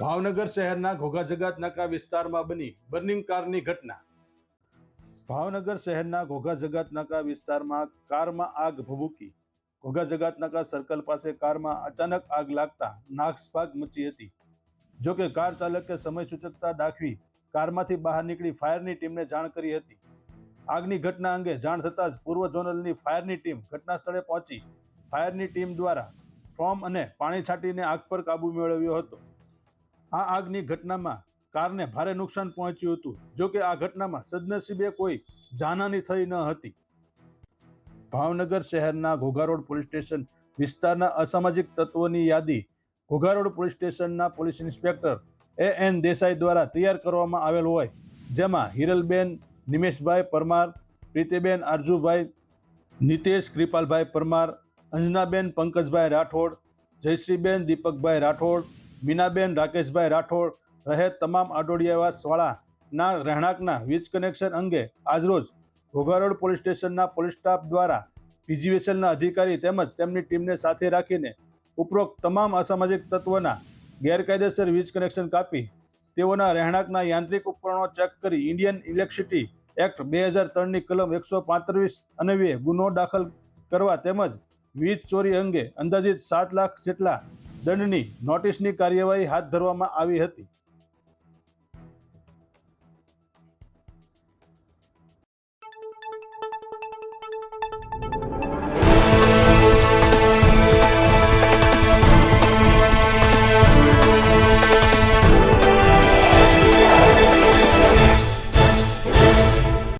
ભાવનગર શહેરના ઘોઘા જગાત નાકા વિસ્તારમાં બની બર્નિંગ કારની ઘટના. ભાવનગર શહેરના ઘોઘા જગાત નાકા વિસ્તારમાં કારમાં આગ ભભૂકી. ઘોઘા જગાત નાકા સર્કલ પાસે કારમાં અચાનક આગ લાગતા નાસભાગ મચી હતી. જો કે કાર ચાલકે સમય સૂચકતા દાખવી કારમાંથી બહાર નીકળી ફાયરની ટીમને જાણ કરી હતી. આગની ઘટના અંગે જાણ થતાં જ પૂર્વ ઝોનલની ફાયરની ટીમ ઘટના સ્થળે પહોંચી ફાયરની ટીમ દ્વારા ફોર્મ અને પાણી છાંટીને આગ પર કાબુ મેળવ્યો હતો. આ આગની ઘટનામાં કારને ભારે નુકસાન પહોંચ્યું હતું, જો કે આ ઘટનામાં સદનસીબે કોઈ જાનહાની થઈ ન હતી. ભાવનગર શહેરના ઘોઘા રોડ પોલીસ સ્ટેશન વિસ્તારના અસામાજિક તત્વોની યાદી ઘોઘા રોડ પોલીસ સ્ટેશનના police inspector A N Desai દ્વારા તૈયાર કરવામાં આવેલ હોય, જેમાં હિરલબેન, નિમેશભાઈ પરમાર, પ્રીતિબેન આરજુભાઈ, નિતેશ કૃપાલભાઈ પરમાર, અંજનાબેન પંકજભાઈ રાઠોડ, જયશ્રીબેન દીપકભાઈ રાઠોડ મીનાબેન, રાકેશભાઈ રાઠોડ રહે તમામ આડોડિયાવાસવાળાના રહેણાંકના, વીજ કનેક્શન અંગે આજરોજ ઘોઘારોડ પોલીસ સ્ટેશનના પોલીસ સ્ટાફ દ્વારા પીજીવીએસએલના અધિકારી તેમજ તેમની ટીમને સાથે રાખીને ઉપરોક્ત તમામ અસામાજિક તત્વોના ગેરકાયદેસર વીજ કનેક્શન કાપી તેઓના રહેણાંકના યાંત્રિક ઉપકરણો ચેક કરી ઇન્ડિયન ઇલેક્ટ્રિસિટી એક્ટ બે હજાર ત્રણની કલમ એકસો પાંત્રીસ અન્વયે ગુનો દાખલ કરવા તેમજ વીજ ચોરી અંગે અંદાજિત સાત લાખ જેટલા દંડની નોટિસની કાર્યવાહી હાથ ધરવામાં આવી હતી.